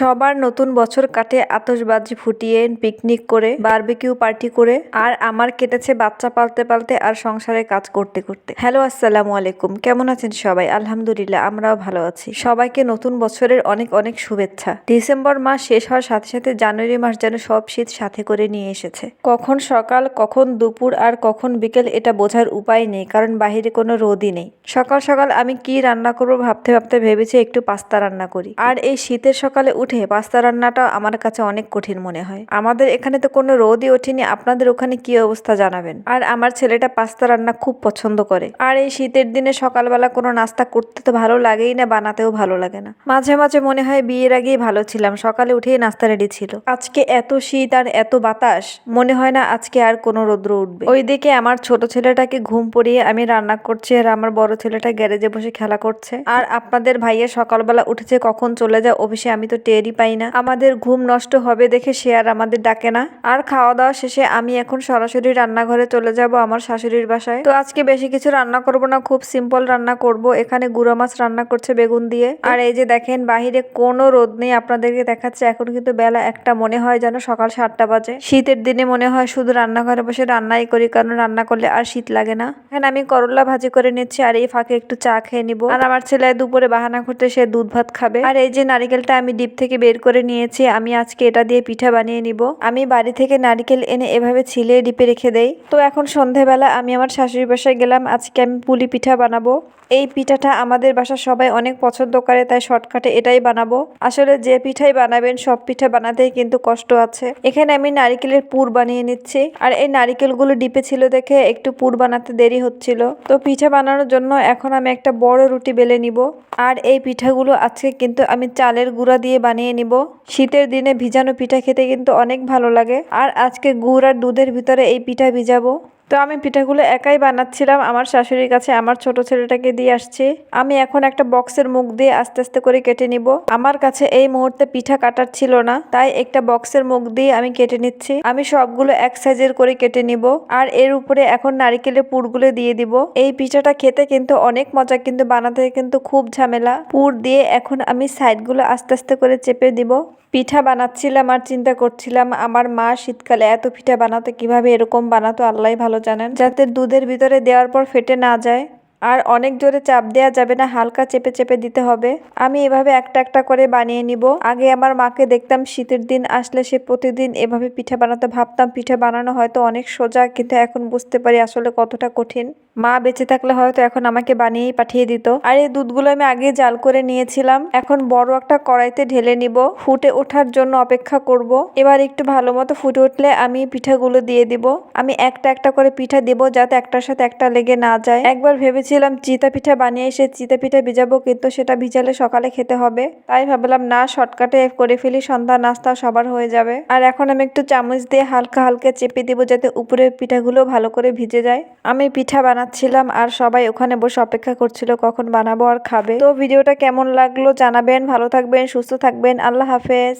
সবার নতুন বছর কাটে আতশবাজি ফুটিয়ে পিকনিক করে বারবিকিউ পার্টি করে, আর আমার কেটেছে বাচ্চা পালতে পালতে আর সংসারে কাজ করতে করতে। হ্যালো আসসালামু আলাইকুম। কেমন আছেন সবাই? আলহামদুলিল্লাহ, আমরাও ভালো আছি। সবাইকে নতুন বছরের অনেক অনেক শুভেচ্ছা। ডিসেম্বর মাস শেষ হওয়ার সাথে সাথে জানুয়ারি মাস যেন সব শীত সাথে করে নিয়ে এসেছে। কখন সকাল, কখন দুপুর আর কখন বিকেল এটা বোঝার উপায় নেই, কারণ বাহিরে কোনো রোদই নেই। সকাল সকাল আমি কি রান্না করব ভাবতে ভাবতে ভেবেছি একটু পাস্তা রান্না করি। আর এই শীতের সকালে উঠে পাস্তা রান্নাটা আমার কাছে অনেক কঠিন মনে হয়। আমাদের এখানে তো কোনো রোদই ওঠেনি, আপনাদের ওখানে কি অবস্থা জানাবেন? আর আমার ছেলেটা পাস্তা রান্না খুব পছন্দ করে। আর এই শীতের দিনে সকালবেলা কোনো নাস্তা করতে তো ভালো লাগেই না, বানাতেও ভালো লাগে না। মাঝে মাঝে মনে হয় বিয়ের আগেই ভালো ছিলাম, সকালে উঠেই নাস্তা রেডি ছিল। আজকে এত শীত আর এত বাতাস, মনে হয় না আজকে আর কোনো রৌদ্র উঠবে। ওইদিকে আমার ছোট ছেলেটাকে ঘুম পড়িয়ে আমি রান্না করছি আর আমার বড় ছেলেটা গ্যারেজে বসে খেলা করছে। আর আপনাদের ভাইয়ের সকালবেলা উঠেছে, কখন চলে যায় অফিসে আমি তো টেরই পাই না। আমাদের ঘুম নষ্ট হবে দেখে সে আর আমাদের ডাকে না। আর খাওয়া দাওয়া শেষে আমি এখন সরাসরি রান্নাঘরে চলে যাব আমার শাশুড়ির বাসায়। তো আজকে বেশি কিছু রান্না করব না, খুব সিম্পল রান্না করব। এখানে গুঁড়ো মাছ রান্না করছে বেগুন দিয়ে। আর এই যে দেখেন, বাহিরে কোনো রোদ নেই, আপনাদেরকে দেখাচ্ছে এখন কিন্তু বেলা একটা মনে হয় যেন সকাল সাতটা বাজে। শীতের দিনে মনে হয় শুধু রান্নাঘরে বসে রান্নাই করি, কারণ রান্না করলে আর শীত লাগে না। এখানে আমি করলা ভাজি করে নিচ্ছি আর এই ফাঁকে একটু চা খেয়ে নিব। আর আমার ছেলে দুপুরে বাহানা করতে সে দুধ ভাত খাবে। আর এই যে নারিকেলটা আমি ডিপ থেকে বের করে নিয়েছি। আমি আজকে এটা দিয়ে পিঠা বানিয়ে নিব। আমি বাড়ি থেকে নারিকেল এনে এভাবে ছিলে ডিপে রেখে দেই। তো এখন সন্ধেবেলা, আমি আমার শাশুড়ি বাসায় গেলাম। আজকে আমি পুলি পিঠা বানাবো। এই পিঠাটা আমাদের বাসার সবাই অনেক পছন্দ করে, তাই শর্টকাটে এটাই বানাবো। আসলে যে পিঠাই বানাবেন, সব পিঠা বানাতেই কিন্তু কষ্ট আছে। এখানে আমি নারিকেলের পুর বানিয়ে নিচ্ছি। আর এই নারিকেলগুলো ডিপে ছিল দেখে একটু পুর বানাতে দেরি হচ্ছিল। তো পিঠা বানানোর জন্য এখন আমি একটা বড় রুটি বেলে নিব। আর এই পিঠাগুলো আজকে কিন্তু আমি চালের গুঁড়া দিয়ে বানিয়ে নিব। শীতের দিনে ভিজানো পিঠা খেতে কিন্তু অনেক ভালো লাগে। আর আজকে গুড় আর দুধের ভিতরে এই পিঠা ভিজাবো। তো আমি পিঠাগুলো একাই বানাচ্ছিলাম। আমার শাশুড়ির কাছে আমার ছোট ছেলেটাকে দিয়ে আসছি। আমি এখন একটা বক্সের মুখ দিয়ে আস্তে আস্তে করে কেটে নিব। আমার কাছে এই মুহূর্তে পিঠা কাটার ছিল না, তাই একটা বক্সের মুখ দিয়ে আমি কেটে নিচ্ছি। আমি সবগুলো এক সাইজের করে কেটে নিব আর এর উপরে এখন নারিকেলের পুরগুলো দিয়ে দিব। এই পিঠাটা খেতে কিন্তু অনেক মজা, কিন্তু বানাতে কিন্তু খুব ঝামেলা। পুর দিয়ে এখন আমি সাইডগুলো আস্তে আস্তে করে চেপে দিব। পিঠা বানাচ্ছিলাম আর চিন্তা করছিলাম, আমার মা শীতকালে এত পিঠা বানাতো, কীভাবে এরকম বানাতো আল্লাহ ভালো জানেন, যাতে দুধের ভিতরে দেওয়ার পর ফেটে না যায়। আর অনেক জোরে চাপ দেওয়া যাবে না, হালকা চেপে চেপে দিতে হবে। আমি এভাবে একটা একটা করে বানিয়ে নিব। আগে আমার মাকে দেখতাম শীতের দিন আসলে সে প্রতিদিন এভাবে পিঠা বানাতে। ভাবতাম পিঠা বানানো হয়তো অনেক সোজা, কিন্তু এখন বুঝতে পারি আসলে কতটা কঠিন। মা বেঁচে থাকলে হয়তো এখন আমাকে বানিয়েই পাঠিয়ে দিত। আর এই দুধগুলো আমি আগে জাল করে নিয়েছিলাম। এখন বড় একটা কড়াইতে ঢেলে নিব। ফুটে ওঠার জন্য অপেক্ষা করব। এবার একটু ভালো মতো ফুটে উঠলে আমি পিঠাগুলো দিয়ে দিব। আমি একটা একটা করে পিঠা দিব যাতে একটার সাথে একটা লেগে না যায়। একবার ভেবেছিলাম চিতা পিঠা বানিয়ে এসে চিতা পিঠা ভিজাবো, কিন্তু সেটা ভিজালে সকালে খেতে হবে। তাই ভাবলাম, না, শর্টকাটে করে ফেলি, সন্ধ্যা নাস্তা সবার হয়ে যাবে। আর এখন আমি একটু চামচ দিয়ে হালকা হালকা চেপে দিব যাতে উপরের পিঠাগুলো ভালো করে ভিজে যায়। আমি পিঠা বানাচ্ছিলাম আর সবাই ওখানে বসে অপেক্ষা করছিল কখন বানাবো আর খাবে। তো ভিডিওটা কেমন লাগল জানাবেন, ভালো থাকবেন, সুস্থ থাকবেন, আল্লাহ হাফেজ।